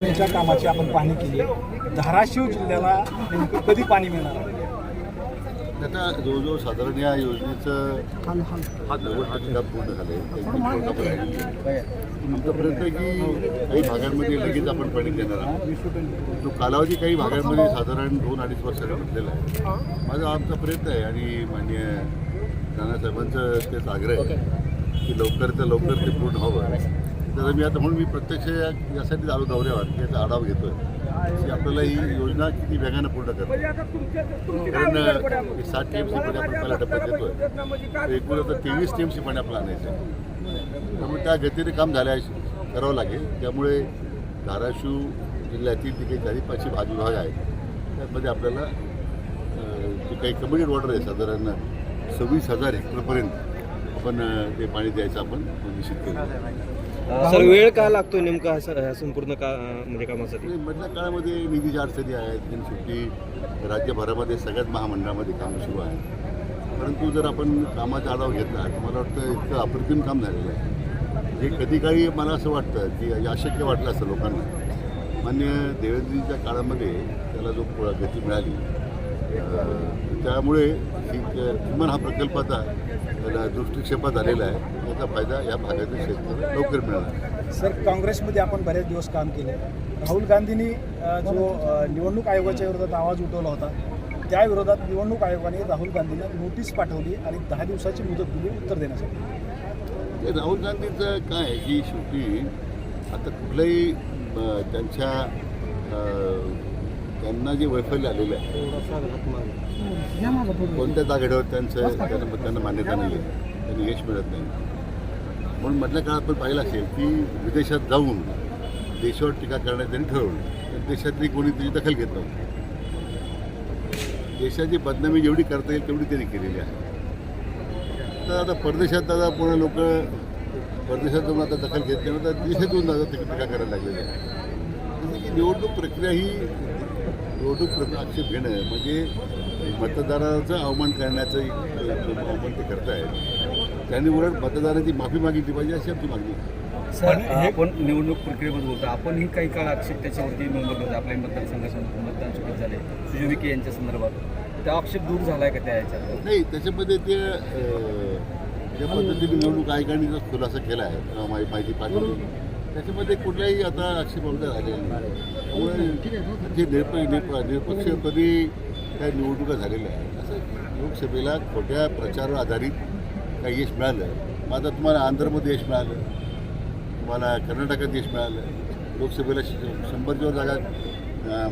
त्यांच्या कामाची आपण पाहणी केली धाराशिव जिल्ह्याला नेमकं कधी पाणी मिळणार? आता जवळजवळ साधारण या योजनेचं टक्के पूर्ण झालं आहे आमचा प्रयत्न आहे. की काही भागांमध्ये लगेच आपण पाणी देणार आहोत. तो कालावधी काही भागांमध्ये साधारण दोन अडीच वर्षाचा म्हटलेला आहे. माझा आमचा प्रयत्न आहे आणि मान्य नानासाहेबांचं तेच आग्रह आहे की लवकर तर लवकर ते पूर्ण व्हावं. तर मी आता म्हणून मी प्रत्यक्ष या- यासाठी आलो दौऱ्यावर की याचा आढावा घेतोय की आपल्याला ही योजना किती वेगानं पूर्ण करते कारण अ, सात टी एम सी पाणी आपण पहिल्या टप्प्यात देतोय तर एकूण आता तेवीस टी एम सी पाणी आपलं आणायचं आहे. त्यामुळे त्या गतीने काम झाल्या करावं लागेल. त्यामुळे धाराशिव जिल्ह्यातील जे काही चारी पाचशे भाग विभाग आहेत त्यामध्ये आपल्याला जे काही कम्युनिटी वॉटर आहे साधारण सव्वीस हजार हेक्टरपर्यंत आपण ते पाणी द्यायचं आपण निश्चित केलं सर वेळ का लागतो नेमका हा स- ह्या संपूर्ण का म्हणजे कामासाठी? मधल्या काळामध्ये निधीच्या अडचणी आहेत शेवटी राज्यभरामध्ये सगळ्याच महामंडळामध्ये काम सुरू आहे. परंतु जर आपण कामाचा आढावा घेतला तर मला वाटतं इतकं अप्रतिम काम झालेलं आहे. जे कधी काळी मला असं वाटतं की अशक्य वाटलं असतं लोकांना मान्य देवेंद्रजीच्या काळामध्ये त्याला जो गती मिळाली त्यामुळे ही किमान हा प्रकल्प आता त्याला दृष्टिक्षेपात आलेला आहे. याचा फायदा या भागातील शेतकऱ्यांना लवकर मिळाला सर काँग्रेसमध्ये आपण बरेच दिवस काम केले. राहुल गांधींनी जो निवडणूक आयोगाच्या विरोधात आवाज उठवला होता त्या विरोधात निवडणूक आयोगाने राहुल गांधींना नोटीस पाठवली आणि दहा दिवसाची मुदत दिली उत्तर देण्यासाठी. ते राहुल गांधीचं काय आहे? की शेवटी आता कुठलंही अं, त्यांच्या त्यांना जे वैफल्य आलेलं आहे कोणत्याच आघाडीवर त्यांचं त्यांना त्यांना मान्यता नाही आहे त्यांना यश मिळत नाही. म्हणून मधल्या काळात पण पाहिलं असेल की विदेशात जाऊन देशावर टीका करण्यात त्यांनी ठरवलं. तर देशातली कोणी त्याची दखल घेत नव्हती. देशाची बदनामी जेवढी करता येईल तेवढी त्यांनी केलेली आहे. तर आता परदेशात आता पुणे लोक परदेशात जाऊन आता दखल घेतल्यानंतर देशातून तर देशात टीका टीका करायला लागलेली आहे. की निवडणूक प्रक्रिया ही निवडणूक प्रक्रिया आक्षेप घेणं म्हणजे मतदाराचं अवमान करण्याचं अवमान ते करतायत. त्यांनी उलट मतदाराची माफी मागितली पाहिजे अशी आमची मागणी आहे. पण आपण निवडणूक प्रक्रियेबद्दल बोलतो? आपणही काही काळ आक्षेप त्याच्यावरती नोंदवले होते. आपल्या मतदारसंघात मतदान चुकीत झाले सुजय विखे यांच्या संदर्भात. त्या आक्षेप दूर झालाय का त्या याच्यात? नाही त्याच्यामध्ये ते ज्या पद्धतीने निवडणूक आयोगाने जो खुलासा केला आहे माहिती पाठवली त्याच्यामध्ये कुठल्याही आता आक्षेपार्ह झाले नाही. त्यामुळे जे निरप निरप निरपक्षपदी काही निवडणुका झालेल्या आहेत असं लोकसभेला खोट्या प्रचारावर आधारित काही यश मिळालं. मग आता तुम्हाला आंध्रमध्ये यश मिळालं. तुम्हाला कर्नाटकात यश मिळालं. लोकसभेला श- शंभरच्या जागा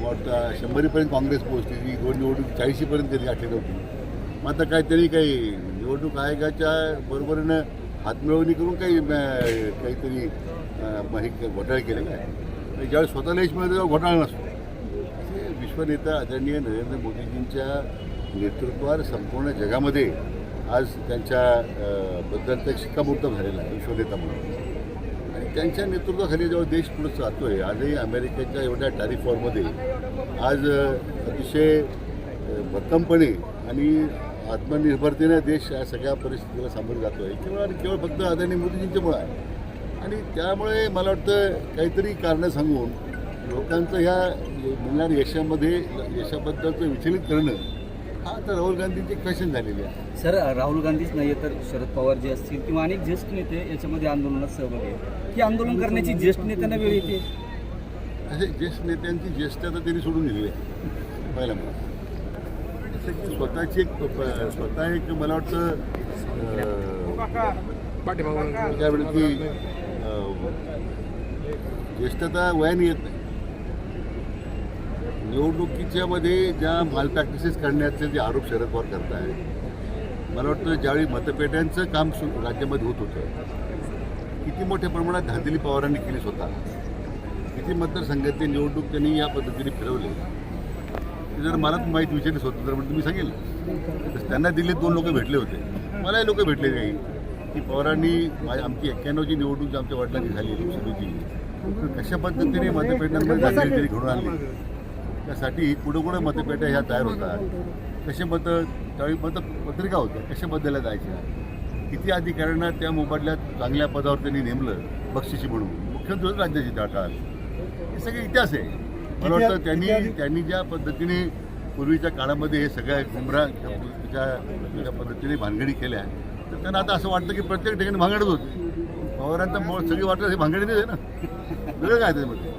वाटतं शंभरीपर्यंत काँग्रेस पोहोचली. ती दोन निवडणूक चाळीशीपर्यंत कधी गाठली नव्हती मग आता काय तरी काही निवडणूक आयोगाच्या बरोबरीनं हातमिळवणी करून काही काहीतरी अं, हे घोटाळा केलेला आहे ज्यावेळेस स्वतःला यश मिळतं तेव्हा घोटाळा नसतो. विश्वनेता आदरणीय नरेंद्र मोदीजींच्या नेतृत्वावर संपूर्ण जगामध्ये आज त्यांच्या अं, बद्दलचा शिक्कामोर्तब झालेला आहे विश्वनेता म्हणून. आणि त्यांच्या नेतृत्वाखाली जेव्हा देश पुढे जातोय आजही अमेरिकेच्या एवढ्या टॅरिफ वॉरमध्ये आज अतिशय भक्कमपणे आणि आत्मनिर्भरतेने देश या सगळ्या परिस्थितीला सामोरे जातोय. केवळ आणि केवळ फक्त आदरणीय मोदीजींच्यामुळे आहे. आणि त्यामुळे मला वाटतं काहीतरी कारणं सांगून लोकांचं ह्या मिळणाऱ्या यशामध्ये यशाबद्दलचं विचलित करणं हा तर राहुल गांधींची फॅशन झालेली आहे. सर राहुल गांधीच नाही तर शरद पवार जे असतील किंवा अनेक ज्येष्ठ नेते याच्यामध्ये आंदोलनात सहभागी आहेत. ही आंदोलन करण्याची ज्येष्ठ नेत्यांना वेळ येते? असे ज्येष्ठ नेत्यांची ज्येष्ठता त्यांनी सोडून दिलेली आहे. पहिला मला स्वतःची एक स्वतः एक मला वाटतं त्यावेळी की ज्येष्ठता वयाने येत नाही. निवडणुकीच्या मध्ये ज्या माल प्रॅक्टिसेस करण्याचे जे आरोप शरद पवार करत आहेत मला वाटतं ज्यावेळी मतपेट्यांचं काम सु राज्यामध्ये होत होतं किती मोठ्या प्रमाणात धांदली पवारांनी केली स्वतः. किती मतदारसंघातली निवडणूक त्यांनी या पद्धतीने फिरवली. ते जर मला माहीत विचारली स्वतंत्र म्हणून तुम्ही म्हणजे सांगेल त्यांना दिल्लीत दोन लोक भेटले होते. मलाही लोक भेटले काही की पवारांनी माझ्या आमची एक्क्याण्णवची निवडणूक जी आमच्या वडिलांनी झाली लोकसभेची कशा पद्धतीने मतपेटांमध्ये तरी घडून आणली? त्यासाठी कुठं कुठं मतपेट्या ह्या तयार होतात. कसे मतं त्यावेळी मत पत्रिका होत्या कशा बदलल्या जायच्या? किती अधिकाऱ्यांना त्या मोबदल्यात चांगल्या पदावर त्यांनी नेमलं बक्षिशी म्हणून? मुख्यमंत्री राज्याची त्या हे सगळे इतिहास आहे. मला वाटतं त्यांनी त्यांनी ज्या पद्धतीने पूर्वीच्या काळामध्ये हे सगळ्या गुमरा ज्या पद्धतीने भानगडी केल्या तर त्यांना आता असं वाटतं की प्रत्येक ठिकाणी भांगडच होते. पवारांचं सगळी वाटत हे भांगडीनेच आहे ना. वेगळं काय त्याच्यामध्ये?